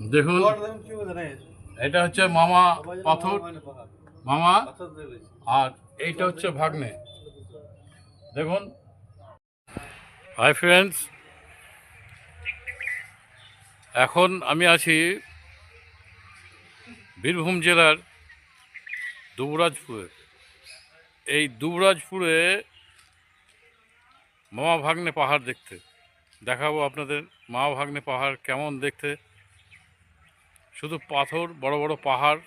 দেখুন, এটা হচ্ছে মামা পাথর। মামা, আর এইটা হচ্ছে ভাগ্নে। দেখুন। হাই ফ্রেন্ডস এখন আমি আছি বীরভূম জেলার দুবরাজপুরে। এই দুবরাজপুরে মামা ভাগ্নে পাহাড় দেখতে। দেখাবো আপনাদের মামা ভাগ্নে পাহাড় কেমন দেখতে। শুধু পাথর, বড় বড় পাহাড়,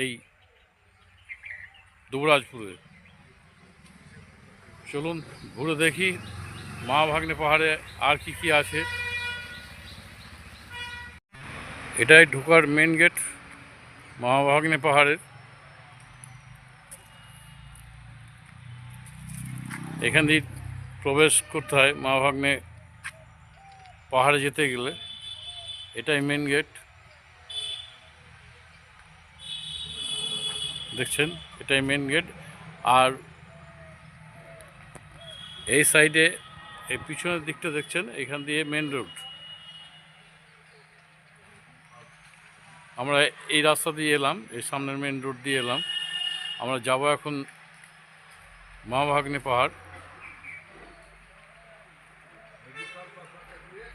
এই দুবরাজপুরে। চলুন ঘুরে দেখি মা ভাগ্নে পাহাড়ে আর কি কি আছে। এটাই ঢোকার মেন গেট মা ভাগ্নে পাহাড়ের। এখান দিয়ে প্রবেশ করতে হয় মা ভাগ্নে পাহাড়ে যেতে গেলে। এটাই মেন গেট দেখছেন? এটাই মেন গেট আর এই সাইডে এই পিছনের দিকটা দেখছেন? এখান দিয়ে মেন রোড আমরা এই রাস্তা দিয়ে এলাম, এই সামনের মেন রোড দিয়ে এলাম। আমরা যাব এখন মহাভাগ্নে পাহাড়।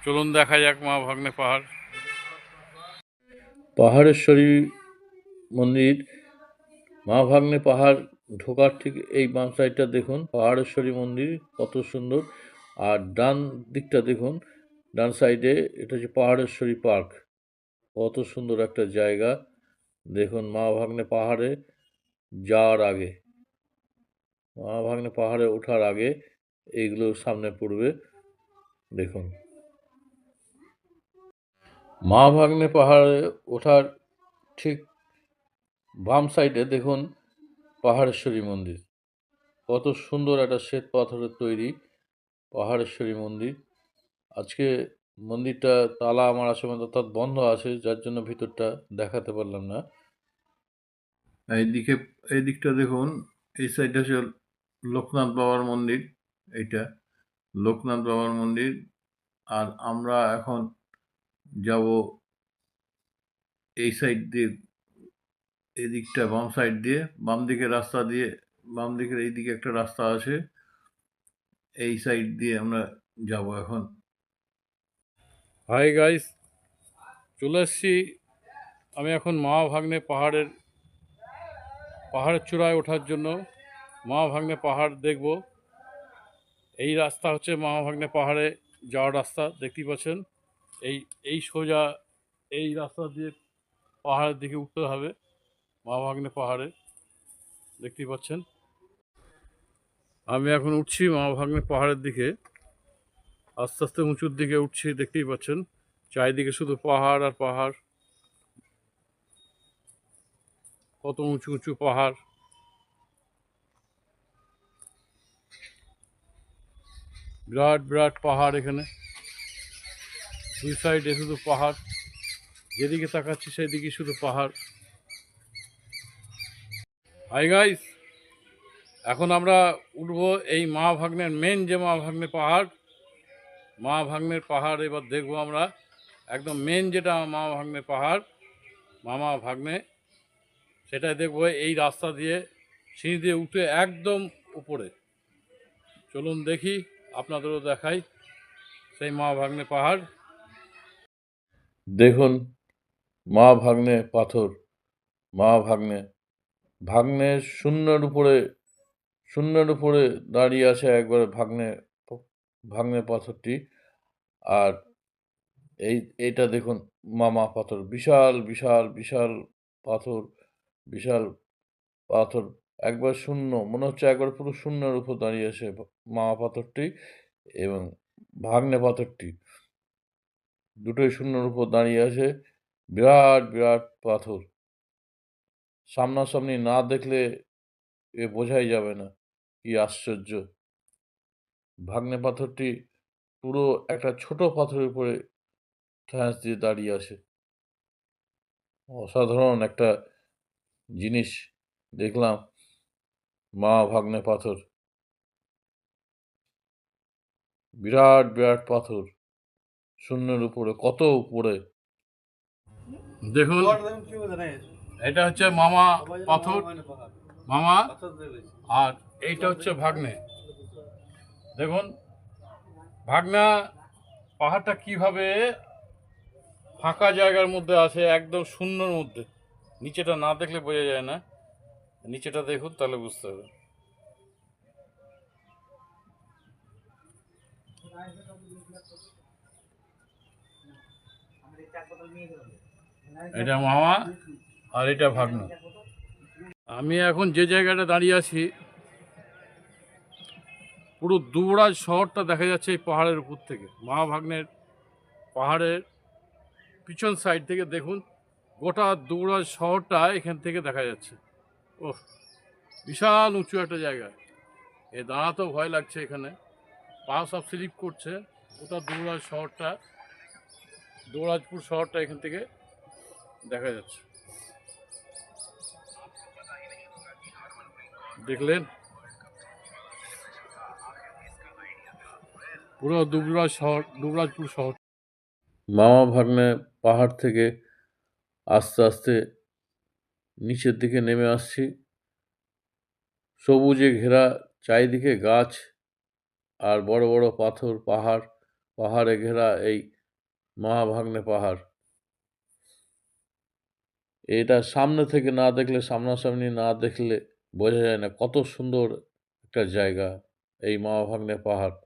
চলুন দেখা যাক মহাভাগ্নে পাহাড়। পাহাড়েশ্বরী মন্দির মা ভাগ্নে পাহাড় ঢোকার ঠিক এই বাম সাইডটা দেখুন। পাহাড়েশ্বরী মন্দির কত সুন্দর। আর ডান দিকটা দেখুন, ডান সাইডে এটা হচ্ছে পাহাড়েশ্বরী পার্ক। কত সুন্দর একটা জায়গা। দেখুন মা ভাগ্নে পাহাড়ে যাওয়ার আগে মা ভাগ্নে পাহাড়ে ওঠার আগে এইগুলো সামনে পড়বে। দেখুন। মা ভাগ্নে পাহাড়ে ওঠার ঠিক বাম সাইডে দেখুন পাহাড়েশ্বরী মন্দির। কত সুন্দর একটা শ্বেত পাথরের তৈরি পাহাড়েশ্বরী মন্দির। আজকে মন্দিরটা তালা মারা সময় অর্থাৎ বন্ধ আছে, যার জন্য ভিতরটা দেখাতে পারলাম না। এইদিকে এই দিকটা দেখুন, এই সাইডটা হচ্ছে লোকনাথ বাবার মন্দির, এইটা। লোকনাথ বাবার মন্দির। আর আমরা এখন যাব এই সাইড দিয়ে, এদিকটা বাম সাইড দিয়ে, বাম দিকের রাস্তা দিয়ে, বাম দিকের এই দিকে একটা রাস্তা আছে, এই সাইড দিয়ে আমরা যাব এখন। হাই গাইস চলে এসছি। আমি এখন মা ভাগ্নে পাহাড়ের পাহাড়ের চূড়ায় ওঠার জন্য মা ভাগ্নে পাহাড় দেখব। এই রাস্তা হচ্ছে মা ভাগ্নে পাহাড়ে যাওয়ার রাস্তা, দেখতেই পাচ্ছেন। এই এই সোজা এই রাস্তা দিয়ে পাহাড়ের দিকে উঠতে হবে মা ভাগ্নে পাহাড়ে। দেখতেই পাচ্ছেন। আমি এখন উঠছি মা ভাগ্নে পাহাড়ের দিকে। আস্তে আস্তে উঁচুর দিকে উঠছি, দেখতেই পাচ্ছেন। চারিদিকে শুধু পাহাড় আর পাহাড়। কত উঁচু উঁচু পাহাড়। বিরাট বিরাট পাহাড় এখানে। দুই সাইডে শুধু পাহাড়। যেদিকে তাকাচ্ছি সেদিকে শুধু পাহাড়। হাই গাইস এখন আমরা উঠবো এই মা ভাগ্নের মেন যে মা ভাগ্নে পাহাড়। মা ভাগ্নের পাহাড় এবার দেখব আমরা। একদম মেন যেটা মা ভাগ্নে পাহাড়, মামা ভাগ্নে। সেটাই দেখব এই রাস্তা দিয়ে, সিঁড়ি দিয়ে উঠে একদম উপরে। চলুন দেখি, আপনাদেরও দেখাই সেই মা ভাগ্নে পাহাড়। দেখুন, মা ভাগ্নে পাথর, মা ভাগ্নে। ভাগ্নে শূন্যের উপরে শূন্যের উপরে দাঁড়িয়ে আছে একবারে ভাগ্নে ভাগ্নে পাথরটি। আর এই, এইটা দেখুন, মামা পাথর, বিশাল বিশাল বিশাল পাথর বিশাল পাথর, একবার শূন্য, মনে হচ্ছে একবার পুরো শূন্যের উপর দাঁড়িয়ে আছে মামা পাথরটি এবং ভাগ্নে পাথরটি। দুটোই শূন্যর উপর দাঁড়িয়ে আছে। বিরাট বিরাট পাথর। সামনাসামনি না দেখলে এ বোঝাই যাবে না কি আশ্চর্য। ভাগ্নে পাথরটি পুরো একটা ছোট পাথরের উপরে ঠ্যাঁস দিয়ে দাঁড়িয়ে আছে। অসাধারণ একটা জিনিস দেখলাম, মা ভাগ্নে পাথর। বিরাট বিরাট পাথর। শূন্যের উপরে কত উপরে? দেখুন এটা হচ্ছে মামা পাথর। মামা? আর এইটা হচ্ছে ভাগ্নে। দেখুন ভাগনা পাহাড়টা কীভাবে ফাঁকা জায়গার মধ্যে আছে একদম শূন্যর মধ্যে। নিচেটা না দেখলে বোঝা যায় না। নিচেটা দেখুন তাহলে বুঝতে হবে। এটা মামা আর এটা ভাগ্না। আমি এখন যে জায়গাটা দাঁড়িয়ে আছি, পুরো দুবরাজ শহরটা দেখা যাচ্ছে এই পাহাড়ের উপর থেকে। মা ভাগ্নের পাহাড়ের পিছন সাইড থেকে দেখুন, গোটা দুবরাজ শহরটা এখান থেকে দেখা যাচ্ছে। ও বিশাল উঁচু একটা জায়গা। এ দাঁড়াতেও ভয় লাগছে এখানে। পা সব স্লিপ করছে। গোটা দুবরাজ শহরটা দুবরাজপুর শহরটা এখান থেকে দেখা যাচ্ছে। দেখলেন? পুরো দুবরাজ শহর, দুবরাজপুর শহর। মামা ভাগ্নে পাহাড় থেকে আস্তে আস্তে নিচের দিকে নেমে আসছি। সবুজে ঘেরা চারিদিকে গাছ আর বড় বড় পাথর, পাহাড়, পাহাড়ে ঘেরা এই মহাভাগ্নে পাহাড়। এটা সামনে থেকে না দেখলে, সামনাসামনি না দেখলে বোঝা যায় না কত সুন্দর একটা জায়গা এই মহাভাগ্নে পাহাড়।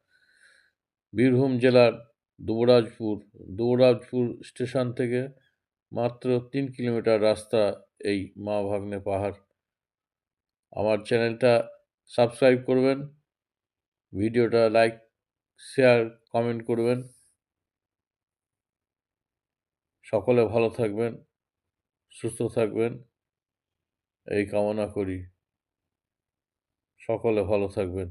বীরভূম জেলার দুবরাজপুর দুবরাজপুর স্টেশন থেকে মাত্র তিন কিলোমিটার রাস্তা এই মা ভাগ্নে পাহাড়। আমার চ্যানেলটা সাবস্ক্রাইব করবেন, ভিডিওটা লাইক, শেয়ার, কমেন্ট করবেন। সকলে ভালো থাকবেন সুস্থ থাকবেন। এই কামনা করি। সকলে ভালো থাকবেন।